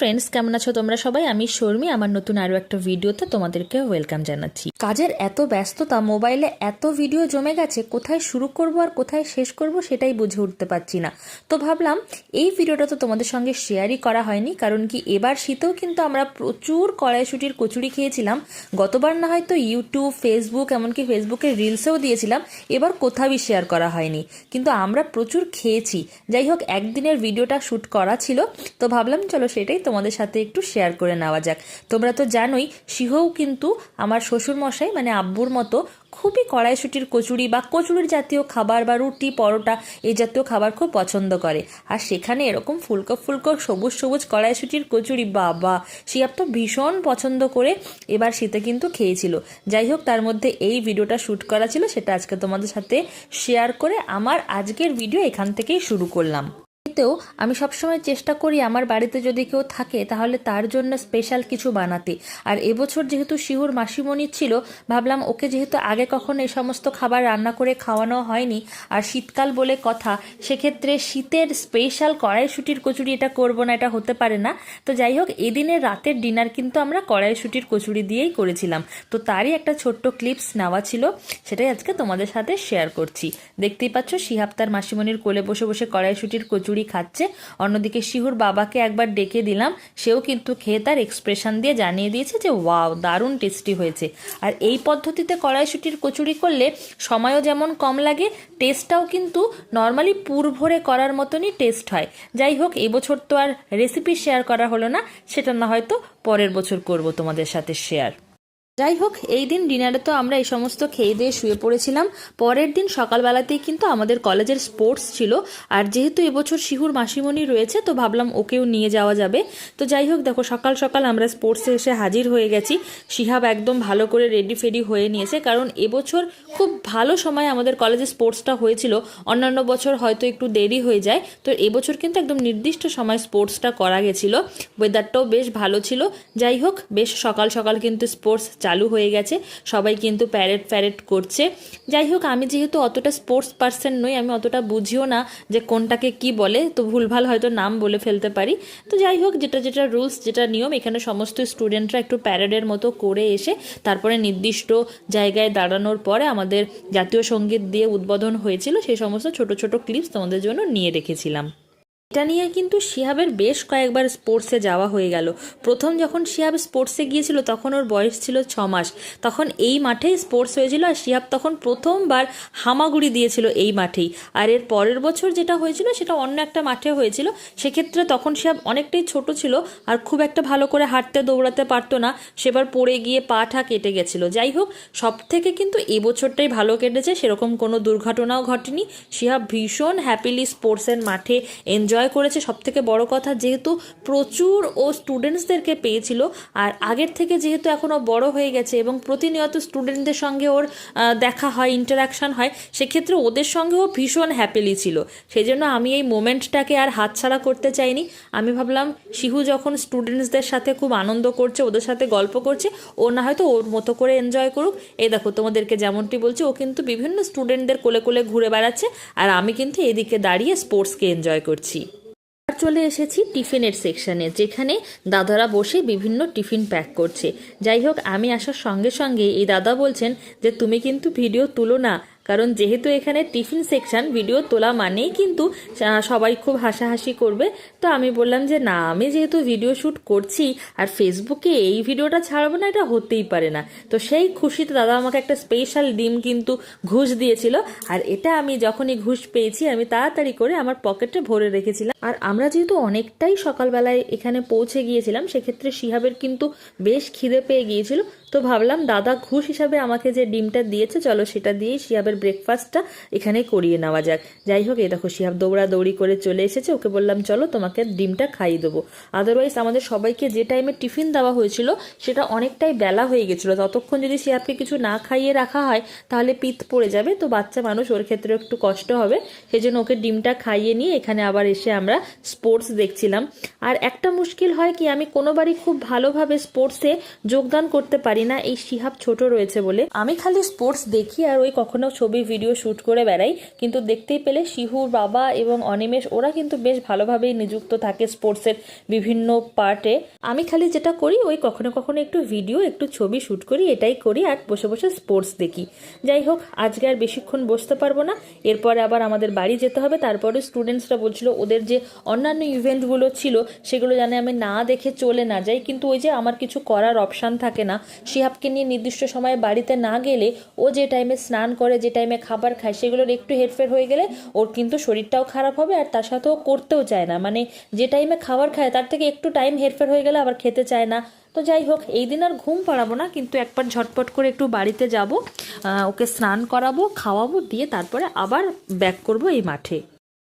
Friends কেমন আছো তোমরা সবাই? আমি শর্মি, আমার নতুন আরও একটা ভিডিওতে তোমাদেরকে ওয়েলকাম জানাচ্ছি। কাজের এত ব্যস্ততা মোবাইলে এত ভিডিও জমে গেছে, কোথায় শুরু করব আর কোথায় শেষ করব সেটাই বুঝে উঠতে পারছি না। তো ভাবলাম, এই ভিডিওটা তো তোমাদের সঙ্গে শেয়ারই করা হয়নি, কারণ কি এবার শীতেও কিন্তু আমরা প্রচুর কড়াইশুটির কচুরি খেয়েছিলাম। গতবার না হয়তো ইউটিউব ফেসবুক এমনকি ফেসবুকের রিলসেও দিয়েছিলাম, এবার কোথাওই শেয়ার করা হয়নি। কিন্তু আমরা প্রচুর খেয়েছি। যাই হোক, একদিনের ভিডিওটা শ্যুট করা ছিল, তো ভাবলাম চলো সেটাই তোমাদের সাথে একটু শেয়ার করে নেওয়া যাক। তোমরা তো জানোই, সিহও কিন্তু আমার শ্বশুর মশাই মানে আব্বুর মতো খুবই কড়াইশুটির কচুরি বা কচুরির জাতীয় খাবার বা রুটি, পরোটা এই জাতীয় খাবার খুব পছন্দ করে। আর সেখানে এরকম ফুলকো ফুলকো সবুজ সবুজ কড়াইশুটির কচুরি, বাবা! শিয়াব তো ভীষণ পছন্দ করে এবার শীতে কিন্তু খেয়েছিল। যাই হোক, তার মধ্যে এই ভিডিওটা শ্যুট করা ছিল, সেটা আজকে তোমাদের সাথে শেয়ার করে আমার আজকের ভিডিও এখান থেকেই শুরু করলাম। এতেও আমি সবসময় চেষ্টা করি আমার বাড়িতে যদি কেউ থাকে তাহলে তার জন্য স্পেশাল কিছু বানাতে। আর এবছর যেহেতু শিহুর মাসিমণি ছিল, ভাবলাম ওকে যেহেতু আগে কখনো এই সমস্ত খাবার রান্না করে খাওয়ানো হয়নি, আর শীতকাল বলে কথা, সেক্ষেত্রে শীতের স্পেশাল কড়াইশুটির কচুরি এটা করব না, এটা হতে পারে না। তো যাই হোক, এদিনের রাতের ডিনার কিন্তু আমরা কড়াইশুটির কচুরি দিয়েই করেছিলাম। তো তারই একটা ছোট্ট ক্লিপস নেওয়া ছিল, সেটাই আজকে তোমাদের সাথে শেয়ার করছি। দেখতেই পাচ্ছ, শিহাব তার মাসিমণির কোলে বসে বসে কড়াইশুটির কচুরি খাচ্ছে। অন্যদিকে শিহুর বাবাকে একবার ডেকে দিলাম। সেও কিন্তু খেয়ে তার এক্সপ্রেশন দিয়ে জানিয়ে দিয়েছে যে, ওয়াও, দারুণ টেস্টি হয়েছে। আর এই পদ্ধতিতে কড়াইশুটির কচুরি করলে সময়ও যেমন কম লাগে টেস্টটাও কিন্তু নর্মালি পুর ভরে করার মতনই টেস্ট হয়। যাই হোক, এবছর তো আর রেসিপি শেয়ার করা হলো না, সেটা না হয়তো পরের বছর করব তোমাদের সাথে শেয়ার যাই হোক, এই দিন ডিনারে তো আমরা এই সমস্ত খেয়ে দিয়ে শুয়ে পড়েছিলাম। পরের দিন সকালবেলাতেই কিন্তু আমাদের কলেজের স্পোর্টস ছিল। আর যেহেতু এবছর শিহুর মাসিমণি রয়েছে, তো ভাবলাম ওকেও নিয়ে যাওয়া যাবে। তো যাই হোক, দেখো, সকাল সকাল আমরা স্পোর্টসে এসে হাজির হয়ে গেছি। শিহাব একদম ভালো করে রেডি ফেডি হয়ে নিয়েছে। কারণ এবছর খুব ভালো সময় আমাদের কলেজে স্পোর্টসটা হয়েছিল। অন্যান্য বছর হয়তো একটু দেরি হয়ে যায়। তো এবছর কিন্তু একদম নির্দিষ্ট সময় স্পোর্টসটা করা গেছিল। ওয়েদারটাও বেশ ভালো ছিল। যাই হোক, বেশ সকাল সকাল কিন্তু স্পোর্টস চালু হয়ে গেছে। সবাই কিন্তু প্যারেড প্যারেড করছে। যাই হোক, আমি যেহেতু অতটা স্পোর্টস পার্সন নই, আমি অতটা বুঝিও না যে কোনটাকে কি বলে, তো ভুলভাল হয়তো নাম বলে ফেলতে পারি। তো যাই হোক, যেটা যেটা রুলস যেটা নিয়ম, এখানে সমস্ত স্টুডেন্টরা একটু প্যারেডের মতো করে এসে তারপরে নির্দিষ্ট জায়গায় দাঁড়ানোর পরে আমাদের জাতীয় সংগীত দিয়ে উদ্বোধন হয়েছিল। সেই সমস্ত ছোট ছোট ক্লিপস তোমাদের জন্য নিয়ে রেখেছিলাম। এটা নিয়ে কিন্তু শিহাবের বেশ কয়েকবার স্পোর্টসে যাওয়া হয়ে গেল। প্রথম যখন শিহাব স্পোর্টসে গিয়েছিল, তখন ওর বয়স ছিল ছ মাস। তখন এই মাঠেই স্পোর্টস হয়েছিল আর শিহাব তখন প্রথমবার হামাগুড়ি দিয়েছিল এই মাঠেই। আর এর পরের বছর যেটা হয়েছিল, সেটা অন্য একটা মাঠে হয়েছিল। সেক্ষেত্রে তখন শিহাব অনেকটাই ছোট ছিল আর খুব একটা ভালো করে হাঁটতে দৌড়াতে পারতো না। সেবার পড়ে গিয়ে পা ঠা কেটে গেছিল। যাই হোক সব থেকে কিন্তু এবছরটাই ভালো কেটেছে। সেরকম কোনো দুর্ঘটনাও ঘটেনি। শিহাব ভীষণ হ্যাপিলি স্পোর্টসের মাঠে এনজয় এনজয় করেছে। সব থেকে বড় কথা, যেহেতু প্রচুর ও স্টুডেন্টসদেরকে পেয়েছিল, আর আগের থেকে যেহেতু এখনও বড় হয়ে গেছে এবং প্রতিনিয়ত স্টুডেন্টদের সঙ্গে ওর দেখা হয় ইন্টারাকশান হয়, সেক্ষেত্রে ওদের সঙ্গেও ভীষণ হ্যাপিলি ছিল। সেই জন্য আমি এই মোমেন্টটাকে আর হাতছাড়া করতে চাইনি। আমি ভাবলাম, শিহু যখন স্টুডেন্টসদের সাথে খুব আনন্দ করছে, ওদের সাথে গল্প করছে, ও না হয়তো ওর মতো করে এনজয় করুক। এই দেখো, তোমাদেরকে যেমনটি বলছি, ও কিন্তু বিভিন্ন স্টুডেন্টদের কোলে কোলে ঘুরে বেড়াচ্ছে, আর আমি কিন্তু এদিকে দাঁড়িয়ে স্পোর্টসকে এনজয় করছি। চলে এসেছি টিফিনের সেকশানে, যেখানে দাদারা বসে বিভিন্ন টিফিন প্যাক করছে। যাই হোক, আমি আসার সঙ্গে সঙ্গে এই দাদা বলছেন যে, তুমি কিন্তু ভিডিও তুলো না কারণ যেহেতু এখানে টিফিন সেকশন, ভিডিও তোলা মানেই কিন্তু সবাই খুব হাসাহাসি করবে। তো আমি বললাম যে, না, আমি যেহেতু ভিডিও শ্যুট করছি, আর ফেসবুকে এই ভিডিওটা ছাড়বো না, এটা হতেই পারে না। তো সেই খুশিতে দাদা আমাকে একটা স্পেশাল ডিম কিন্তু ঘুষ দিয়েছিল। আর এটা আমি যখনই ঘুষ পেয়েছি, আমি তাড়াতাড়ি করে আমার পকেটে ভরে রেখেছিলাম। আর আমরা যেহেতু অনেকটাই সকালবেলায় এখানে পৌঁছে গিয়েছিলাম, সেক্ষেত্রে শিহাবের কিন্তু বেশ খিদে পেয়ে গিয়েছিল। তো ভাবলাম দাদা ঘুষ হিসাবে আমাকে যে ডিমটা দিয়েছে, চলো সেটা দিয়েই শিহাবের ব্রেকফাস্টটা এখানে করিয়ে নেওয়া যাক। যাই হোক, এই দেখো শিহাব দৌড়া দৌড়ি করে চলে এসেছে। ওকে বললাম, চলো তোমাকে ডিমটা খাইয়ে দেবো। আদারওয়াইজ আমাদের সবাইকে যে টাইমে টিফিন দেওয়া হয়েছিল, সেটা অনেকটাই বেলা হয়ে গেছিল। ততক্ষণ যদি শিহাবকে কিছু না খাইয়ে রাখা হয়, তাহলে পিত পড়ে যাবে। তো বাচ্চা মানুষ, ওর ক্ষেত্রে একটু কষ্ট হবে। সেই জন্য ওকে ডিমটা খাইয়ে নিয়ে এখানে আবার এসে আমরা স্পোর্টস দেখছিলাম। আর একটা মুশকিল হয় কি, আমি কোনোবারই খুব ভালোভাবে স্পোর্টসে যোগদান করতে পারি পারি না এই শিহাব ছোট রয়েছে বলে। আমি খালি স্পোর্টস দেখি আর ওই কখনো ছবি ভিডিও শ্যুট করে বেড়াই। কিন্তু দেখতেই পেলে শিহুর বাবা এবং অনিমেষ, ওরা কিন্তু বেশ ভালোভাবেই নিযুক্ত থাকে স্পোর্টসের বিভিন্ন পার্টে আমি খালি যেটা করি, ওই কখনো কখনো একটু ভিডিও একটু ছবি শ্যুট করি, এটাই করি আর বসে বসে স্পোর্টস দেখি। যাই হোক, আজকে আর বেশিক্ষণ বসতে পারব না। এরপরে আবার আমাদের বাড়ি যেতে হবে। তারপরে স্টুডেন্টসরা বলছিল, ওদের যে অন্যান্য ইভেন্টগুলো ছিল, সেগুলো জানে আমি না দেখে চলে না যাই। কিন্তু ওই যে আমার কিছু করার অপশান থাকে না শিহাবকে নিয়ে নির্দিষ্ট সময়ে বাড়িতে না গেলে ও যে টাইমে স্নান করে, যে টাইমে খাবার খায়, সেগুলোর একটু হেরফের হয়ে গেলে ওর কিন্তু শরীরটাও খারাপ হবে আর তার সাথে ও করতেও চায় না। মানে যে টাইমে খাবার খায়, তার থেকে একটু টাইম হেরফের হয়ে গেলে আবার খেতে চায় না। তো যাই হোক, এই দিন আর ঘুম পাড়াবো না, কিন্তু একবার ঝটপট করে একটু বাড়িতে যাব ওকে স্নান করাবো, খাওয়াবো, দিয়ে তারপরে আবার ব্যাক করব এই মাঠে।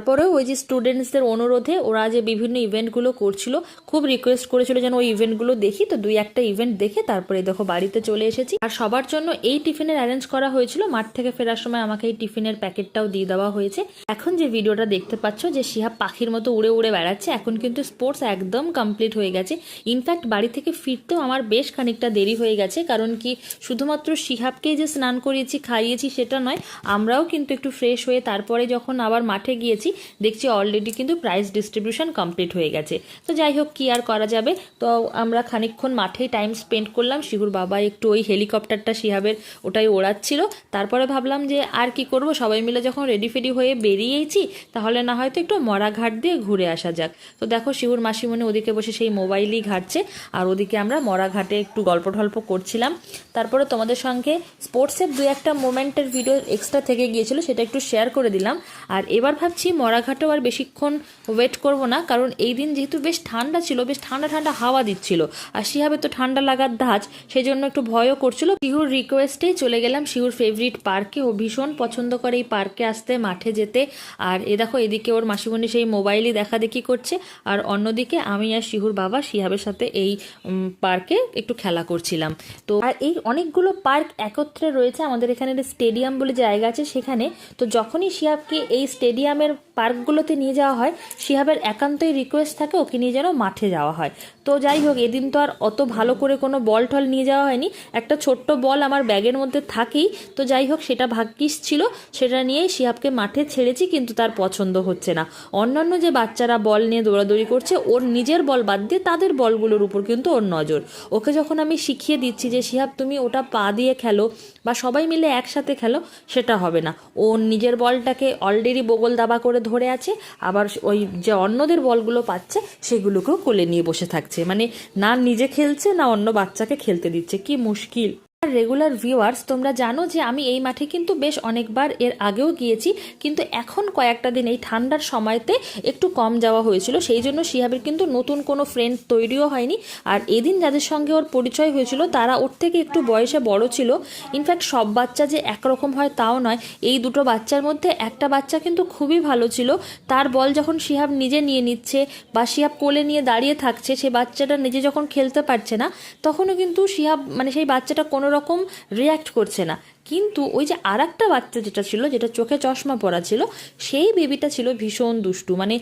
তারপরেও ওই যে স্টুডেন্টসদের অনুরোধে ওরা যে বিভিন্ন ইভেন্টগুলো করছিল, খুব রিকোয়েস্ট করেছিল যেন ওই ইভেন্টগুলো দেখি। তো দুই একটা ইভেন্ট দেখে তারপরে দেখো বাড়িতে চলে এসেছি। আর সবার জন্য এই টিফিনের অ্যারেঞ্জ করা হয়েছিল। মাঠ থেকে ফেরার সময় আমাকে এই টিফিনের প্যাকেটটাও দিয়ে দেওয়া হয়েছে। এখন যে ভিডিওটা দেখতে পাচ্ছ, যে শিহাব পাখির মতো উড়ে উড়ে বেড়াচ্ছে, এখন কিন্তু স্পোর্টস একদম কমপ্লিট হয়ে গেছে। ইনফ্যাক্ট বাড়ি থেকে ফিরতেও আমার বেশ খানিকটা দেরি হয়ে গেছে, কারণ কি শুধুমাত্র শিহাবকেই যে স্নান করিয়েছি, খাইয়েছি সেটা নয়, আমরাও কিন্তু একটু ফ্রেশ হয়ে তারপরে যখন আবার মাঠে গিয়েছি দেখছি অলরেডি কিন্তু প্রাইস ডিস্ট্রিবিউশন কমপ্লিট হয়ে গেছে। তো যাই হোক, কি আর করা যাবে? তো আমরা খানিকক্ষণ মাঠেই টাইম স্পেন্ড করলাম। শিহুর বাবা একটু ওই হেলিকপ্টারটা শিহাবের ওটাই ওড়াচ্ছিল। তারপরে ভাবলাম যে আর কি করব? সবাই মিলে যখন রেডি ফেডি হয়ে বেরিয়েছি, তাহলে না হয়তো একটু মরাঘাট দিয়ে ঘুরে আসা যাক। তো দেখো, শিহুর মাসিমণি ওদিকে বসে সেই মোবাইলই ঘাটছে। আর ওদিকে আমরা মরাঘাটে একটু গল্প টল্প করছিলাম। তারপরে তোমাদের সঙ্গে স্পোর্টসের দু একটা মোমেন্টের ভিডিও এক্সট্রা থেকে গিয়েছিল, সেটা একটু শেয়ার করে দিলাম। আর এবার ভাবছি মরাঘাটেও আর বেশিক্ষণ ওয়েট করব না, কারণ এই দিন যেহেতু বেশ ঠান্ডা ছিল, বেশ ঠান্ডা ঠান্ডা হাওয়া দিচ্ছিল। আর শিহাবে তো ঠান্ডা লাগার ধাঁচ সেই জন্য একটু ভয়ও করছিল। শিহুর রিকোয়েস্টেই চলে গেলাম শিহুর ফেভারিট পার্কে ও ভীষণ পছন্দ করে এই পার্কে আসতে, মাঠে যেতে। আর এ দেখো, এদিকে ওর মাসিমণি সেই মোবাইলই দেখা দেখি করছে। আর অন্যদিকে আমি আর শিহুর বাবা শিহাবের সাথে এই পার্কে একটু খেলা করছিলাম। তো আর এই অনেকগুলো পার্ক একত্রে রয়েছে আমাদের এখানে স্টেডিয়াম বলে জায়গা আছে সেখানে। তো যখনই শিহাবকে এই স্টেডিয়ামের পার্কগুলোতে নিয়ে যাওয়া হয়, শিহাবের একান্তই রিকোয়েস্ট থাকে ওকে নিয়ে যেন মাঠে যাওয়া হয়। তো যাই হোক, এদিন তো আর অত ভালো করে কোনো বল টল নিয়ে যাওয়া হয়নি। একটা ছোট্ট বল আমার ব্যাগের মধ্যে থাকেই। তো যাই হোক, সেটা ভাগ্যিস ছিল। সেটা নিয়েই শিহাবকে মাঠে ছেড়েছি, কিন্তু তার পছন্দ হচ্ছে না। অন্যান্য যে বাচ্চারা বল নিয়ে দৌড়াদৌড়ি করছে, ওর নিজের বল বাদ দিয়ে তাদের বলগুলোর উপর কিন্তু ওর নজর। ওকে যখন আমি শিখিয়ে দিচ্ছি যে, শিহাব, তুমি ওটা পা দিয়ে খেলো বা সবাই মিলে একসাথে খেলো, সেটা হবে না। ও নিজের বলটাকে অলরেডি বগল দাবা করে ধরে আছে, আবার ওই যে অন্যদের বলগুলো পাচ্ছে, সেগুলোকেও কোলে নিয়ে বসে থাকছে। মানে না নিজে খেলছে, না অন্য বাচ্চাকে খেলতে দিচ্ছে। কি মুশকিল। রেগুলার ভিউয়ার্স তোমরা জানো যে আমি এই মাঠে কিন্তু বেশ অনেকবার এর আগেও গিয়েছি, কিন্তু এখন কয়েকটা দিন এই ঠান্ডার সময়তে একটু কম যাওয়া হয়েছিল। সেই জন্য শিহাবের কিন্তু নতুন কোনো ফ্রেন্ড তৈরিও হয়নি। আর এদিন যাদের সঙ্গে ওর পরিচয় হয়েছিল, তারা ওর থেকে একটু বয়সে বড় ছিল। ইনফ্যাক্ট সব বাচ্চা যে একরকম হয় তাও নয়। এই দুটো বাচ্চার মধ্যে একটা বাচ্চা কিন্তু খুবই ভালো ছিল। তার বল যখন শিহাব নিজে নিয়ে নিচ্ছে বা শিহাব কোলে নিয়ে দাঁড়িয়ে থাকছে, সে বাচ্চাটা নিজে যখন খেলতে পারছে না, তখনও কিন্তু শিহাব মানে সেই বাচ্চাটা কোনো রকম রিয়্যাক্ট করছে না। কিন্তু ওই যে আর একটা বাচ্চা যেটা ছিল, যেটা চোখে চশমা পরা ছিল, সেই বেবিটা ছিল ভীষণ দুষ্টু। মানে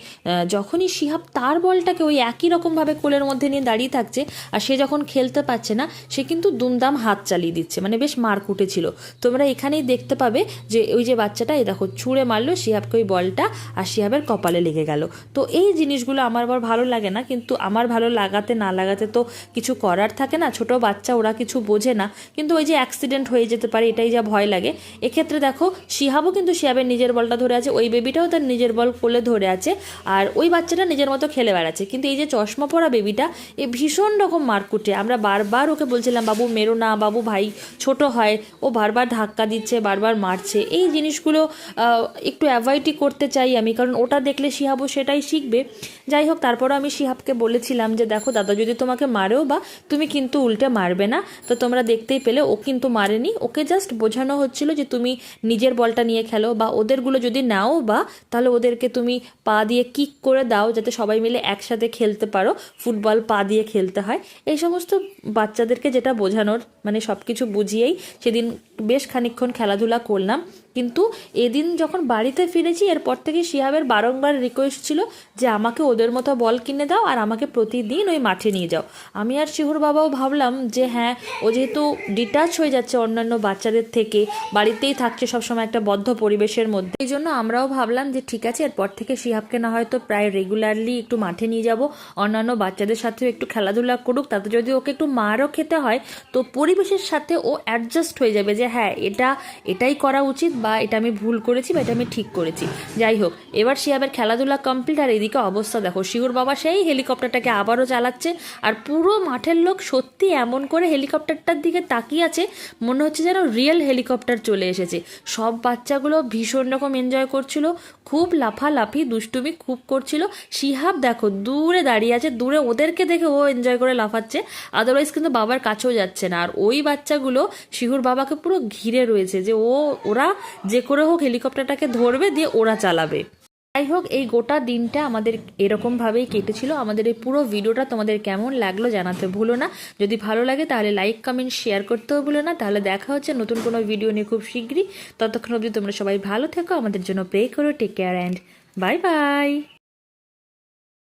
যখনই শিহাব তার বলটাকে ওই একই রকমভাবে কোলের মধ্যে নিয়ে দাঁড়িয়ে থাকছে, আর সে যখন খেলতে পারছে না, সে কিন্তু দুমদাম হাত চালিয়ে দিচ্ছে। মানে বেশ মারকুটে ছিল তোমরা এখানেই দেখতে পাবে যে, ওই যে বাচ্চাটা, এই দেখো, ছুঁড়ে মারলো শিহাবকে ওই বলটা, আর শিহাবের কপালে লেগে গেল। তো এই জিনিসগুলো আমার আবার ভালো লাগে না, কিন্তু আমার ভালো লাগাতে না লাগাতে তো কিছু করার থাকে না। ছোট বাচ্চা, ওরা কিছু বোঝে না। কিন্তু ওই যে অ্যাক্সিডেন্ট হয়ে যেতে পারে, এটাই যা ভয় লাগে। এক্ষেত্রে দেখো, শিহাবও কিন্তু শিহাবের নিজের বলটা ধরে আছে, ওই বেবিটাও তার নিজের বল কোলে ধরে আছে, আর ওই বাচ্চাটা নিজের মতো খেলে বেড়াচ্ছে। কিন্তু এই যে চশমা পরা বেবিটা এ ভীষণ রকম মারকুটে আমরা বারবার ওকে বলছিলাম, বাবু, মেরো না, বাবু, ভাই ছোট হয়। ও বারবার ধাক্কা দিচ্ছে, বারবার মারছে। এই জিনিসগুলো একটু অ্যাভয়েডই করতে চাই আমি, কারণ ওটা দেখলে শিহাবও সেটাই শিখবে। যাই হোক, তারপরও আমি শিহাবকে বলেছিলাম যে, দেখো, দাদা যদি তোমাকে মারেও বা তুমি কিন্তু উল্টে মারবে না, তো তোমরা দেখতেই পেলে, ও কিন্তু মারেনি। ওকে জাস্ট বোঝানো হচ্ছিল যে তুমি নিজের বলটা নিয়ে খেলো বা ওদেরগুলো যদি নাও বা তাহলে ওদেরকে তুমি পা দিয়ে কিক করে দাও যাতে সবাই মিলে একসাথে খেলতে পারো, ফুটবল পা দিয়ে খেলতে হয়। এই সমস্ত বাচ্চাদেরকে যেটা বোঝানোর মানে সব কিছু বুঝিয়েই সেদিন বেশ খানিক্ষণ খেলাধুলা করলাম। কিন্তু এদিন যখন বাড়িতে ফিরেছি, এরপর থেকে শিহাবের বারংবার রিকোয়েস্ট ছিল যে আমাকে ওদের মতো বল কিনে দাও আর আমাকে প্রতিদিন ওই মাঠে নিয়ে যাও। আমি আর শিহুর বাবাও ভাবলাম যে হ্যাঁ ও যেহেতু ডিটাচ হয়ে যাচ্ছে অন্যান্য বাচ্চাদের থেকে, বাড়িতেই থাকছে সবসময় একটা বদ্ধ পরিবেশের মধ্যে, এই জন্য আমরাও ভাবলাম যে ঠিক আছে, এরপর থেকে শিহাবকে না হয়তো প্রায় রেগুলারলি একটু মাঠে নিয়ে যাব, অন্যান্য বাচ্চাদের সাথেও একটু খেলাধুলা করুক, তাতে যদি ওকে একটু মারও খেতে হয়, তো পরিবেশের সাথে ও অ্যাডজাস্ট হয়ে যাবে যে হ্যাঁ এটা, এটাই করা উচিত বা এটা আমি ভুল করেছি বা এটা আমি ঠিক করেছি। যাই হোক, এবার শিহাবের খেলাধুলা কমপ্লিট আর এদিকে অবস্থা দেখো শিহুর বাবা সেই হেলিকপ্টারটাকে আবারও চালাচ্ছে আর পুরো মাঠের লোক সত্যি এমন করে হেলিকপ্টারটার দিকে তাকিয়ে আছে, মনে হচ্ছে যেন রিয়েল হেলিকপ্টার চলে এসেছে। সব বাচ্চাগুলো ভীষণ রকম এনজয় করছিল, খুব লাফালাফি, দুষ্টুমি খুব করছিল। শিহাব দেখো দূরে দাঁড়িয়ে আছে, দূরে ওদেরকে দেখে ও এনজয় করে লাফাচ্ছে আদারওয়াইজ কিন্তু বাবার কাছেও যাচ্ছে না। আর ওই বাচ্চাগুলো শিহুর বাবাকে পুরো ঘিরে রয়েছে যে ও, ওরা যে করে হোক হেলিকপ্টারটাকে ধরবে, দিয়ে ওরা চালাবে। যাই হোক, এই গোটা দিনটা আমাদের এরকমভাবেই কেটেছিল। আমাদের এই পুরো ভিডিওটা তোমাদের কেমন লাগল জানাতে ভুলো না। যদি ভালো লাগে তাহলে লাইক কমেন্ট শেয়ার করতেও ভুলো না। তাহলে দেখা হচ্ছে নতুন কোনো ভিডিও নিয়ে খুব শীঘ্রই। ততক্ষণ অবধি তোমরা সবাই ভালো থেকো। আমাদের জন্য প্রে করো take care and bye bye